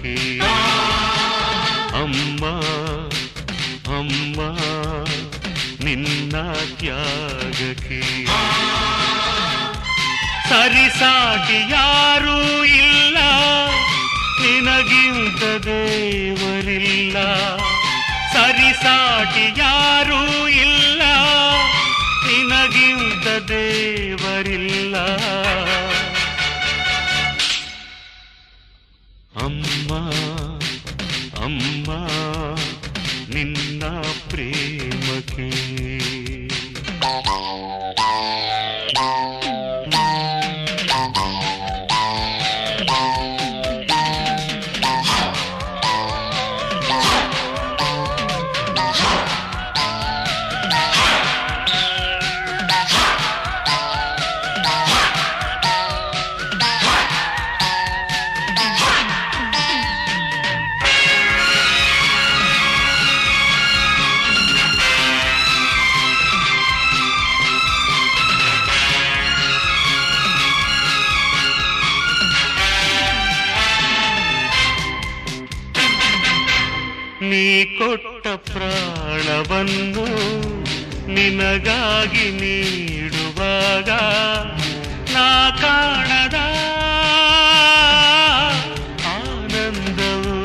ಪ್ರೇಮಕ್ಕೆ ಅಮ್ಮ ಅಮ್ಮ, ನಿನ್ನ ತ್ಯಾಗಕ್ಕೆ. ಸರಿಸಾಟಿ ಯಾರೂ ಇಲ್ಲ, ನಿನಗಿಂತ ದೇವರಿಲ್ಲ. ಸರಿಸಾಟಿ ಯಾರೂ ಇಲ್ಲ, ನಿನಗಿಂತ ದೇವರಿಲ್ಲ. ನೀ ಕೊಟ್ಟ ಪ್ರಾಣವನ್ನು ನಿನಗಾಗಿ ನೀಡುವಾಗ ನಾ ಕಾಣದ ಆನಂದವು.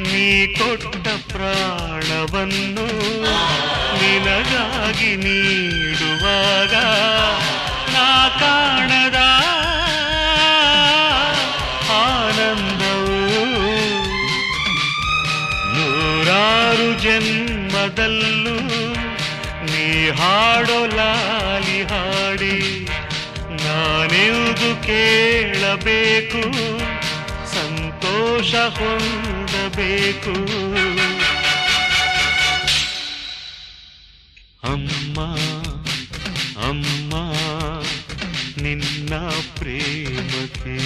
ನೀ ಕೊಟ್ಟ ಪ್ರಾಣವನ್ನು ನಿನಗಾಗಿ ನೀಡುವಾಗ ಜನ್ಮದಲ್ಲೂ ನೀ ಹಾಡೋ ಲಾಲಿ ಹಾಡಿ ನಾನೆಂದು ಕೇಳಬೇಕು ಸಂತೋಷ ಹೊಂದಬೇಕು. ಅಮ್ಮ ಅಮ್ಮ ನಿನ್ನ ಪ್ರೇಮಕ್ಕೆ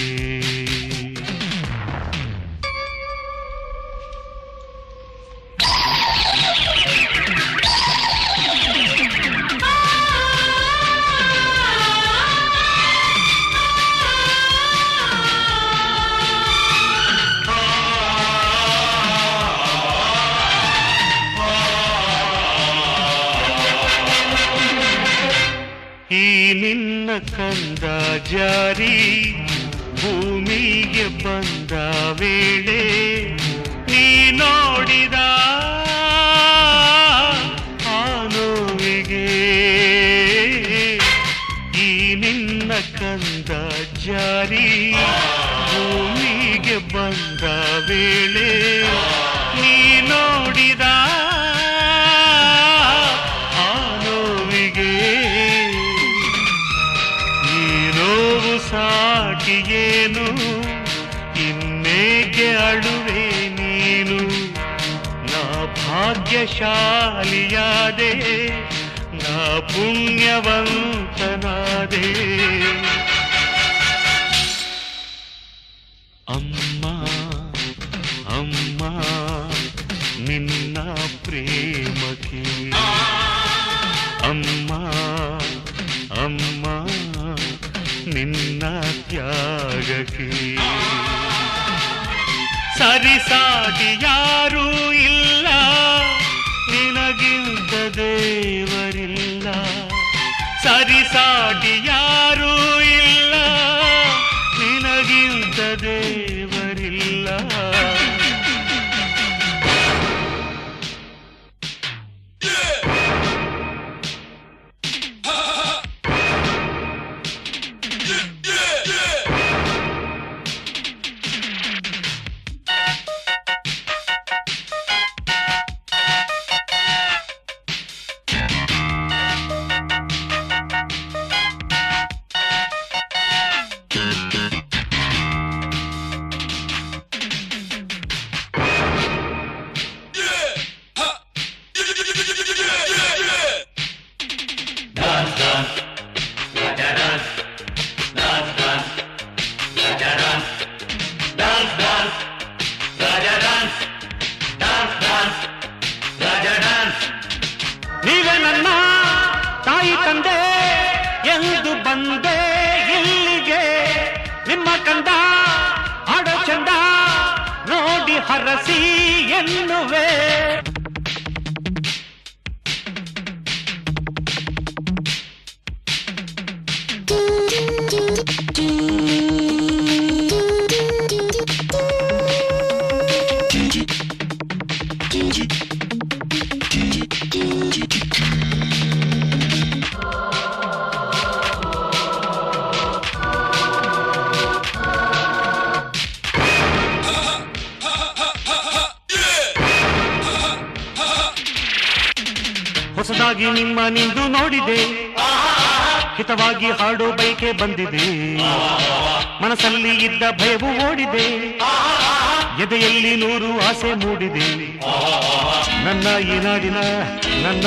ಕಂದ ಜಾರಿ, ಭೂಮಿಗೆ ಬಂದ ವೇಳೆ ನೀ ನೋಡಿದ ಆ ನೋವಿಗೆ. ಈ ನಿನ್ನ ಕಂದ ಜಾರಿ, ಭೂಮಿಗೆ ಬಂದ ವೇಳೆ ನೀ ನೋಡಿದ ಆ ಸಾಟಿಯೇನು ಇನ್ನೇಕೆ ಅಳುವೆ ನೀನು ನಾ ಭಾಗ್ಯಶಾಲಿಯಾದೆ ನಾ ಪುಣ್ಯವಂತನಾದೆ ಅಮ್ಮ ಅಮ್ಮ ನಿನ್ನ ಪ್ರೇಮಕ್ಕೆ ತ್ಯಾಗಕ್ಕೆ ಸರಿಸಾಟಿ ಯಾರೂ ಇಲ್ಲ. ನಿನಗಿಂತ ದೇವರಿಲ್ಲ. ಸರಿಸಾಟಿ ಯಾರೂ ಇಲ್ಲ. ನಿನಗಿಂತ ದೇವರಿಲ್ಲ. ನನ್ನ ತಾಯಿ ತಂದೆ ಎಂದು ಬಂದೆ ಇಲ್ಲಿಗೆ. ನಿಮ್ಮ ಕಂದ ಹಾಡ ಚಂದ ನೋಡಿ ಹರಸಿ ಎನ್ನುವೆ. ಹೊಸದಾಗಿ ನಿಮ್ಮ ನಿಂದು ನೋಡಿದೆ. ಹಿತವಾಗಿ ಹಾಡೋ ಬೈಕೆ ಬಂದಿದೆ. ಮನಸ್ಸಲ್ಲಿ ಇದ್ದ ಭಯವು ಓಡಿದೆ. ಎದೆಯಲ್ಲಿ ನೂರು ಆಸೆ ಮೂಡಿದೆ. ನನ್ನ ಈ ನನ್ನ